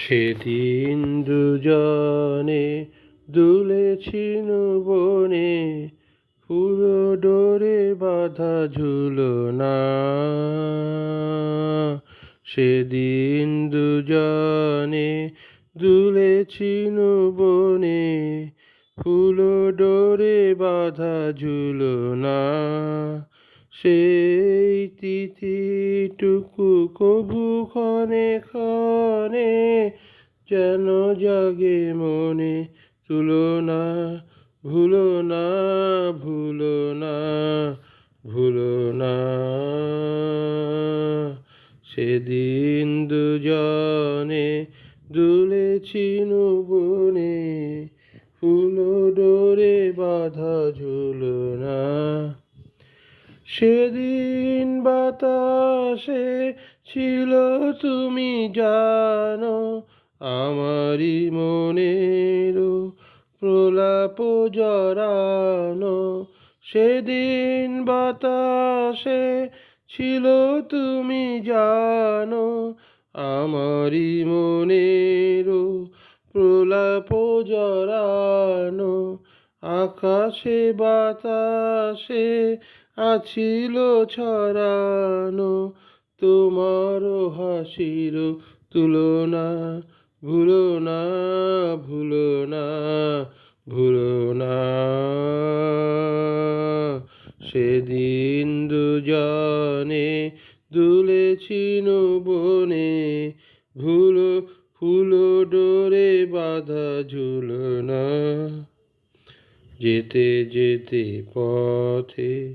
সেদিন দুজনে দুলেছিল বনে পুরো ডোরে বাধা বাঁধা ঝুলনা সেদিন দুজনে দুলেছিল বনে ফুলো ডোরে বাধা বাঁধা ঝুলনা সেই তিথিটুকু কভু ক্ষণে ক্ষণে যেন জাগে মনে, তুলো না, ভুলো না ভুলো না ভুলো না। সেদিন দুজনে সেদিন বাতাসে ছিল তুমি জানো, আমারই মনের প্রলাপ জরানো সেদিন বাতাসে ছিল তুমি জানো, আমারই মনের প্রলাপ জরানো আকাশে বাতাসে আছিল ছড়ানো তোমার হাসির তুলনা। ভুলো না ভুলো না ভুলো না। সেদিন দুজনে দুলেছিল বনে ভুলো, ফুলো ডোরে বাধা বাঁধা ঝুলনা। যেতে যেতে পথে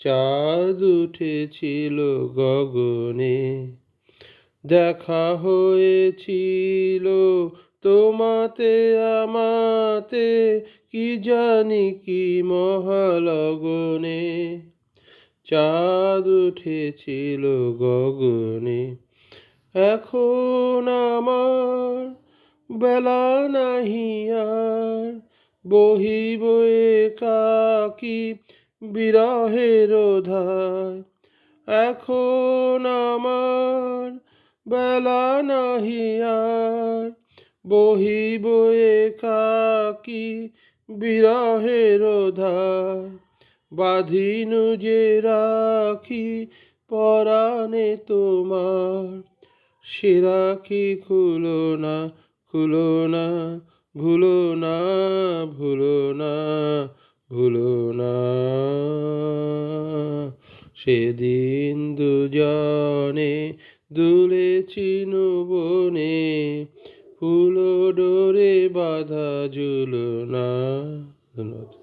চাঁদ উঠেছিল গগনে, দেখা হয়েছিল তোমাতে, আমাতে, কি জানি কি মহালগনে। চাঁদ উঠেছিল গগনে, এখন আমার বেলা নাহি আর, বহিব একাকি বিরহের ধায় এখন আমার বেলা নাহি আর, বহিব একাকি বিরহের ধায় বাঁধিনু যে রাখি পরাণে তোমার, সে রাখি খুলো না খুলো না, ভুলো না। সেদিন দুজনে দুলেছিল বনে ফুল ডোরে বাঁধা ঝুলনা ধন্যবাদ।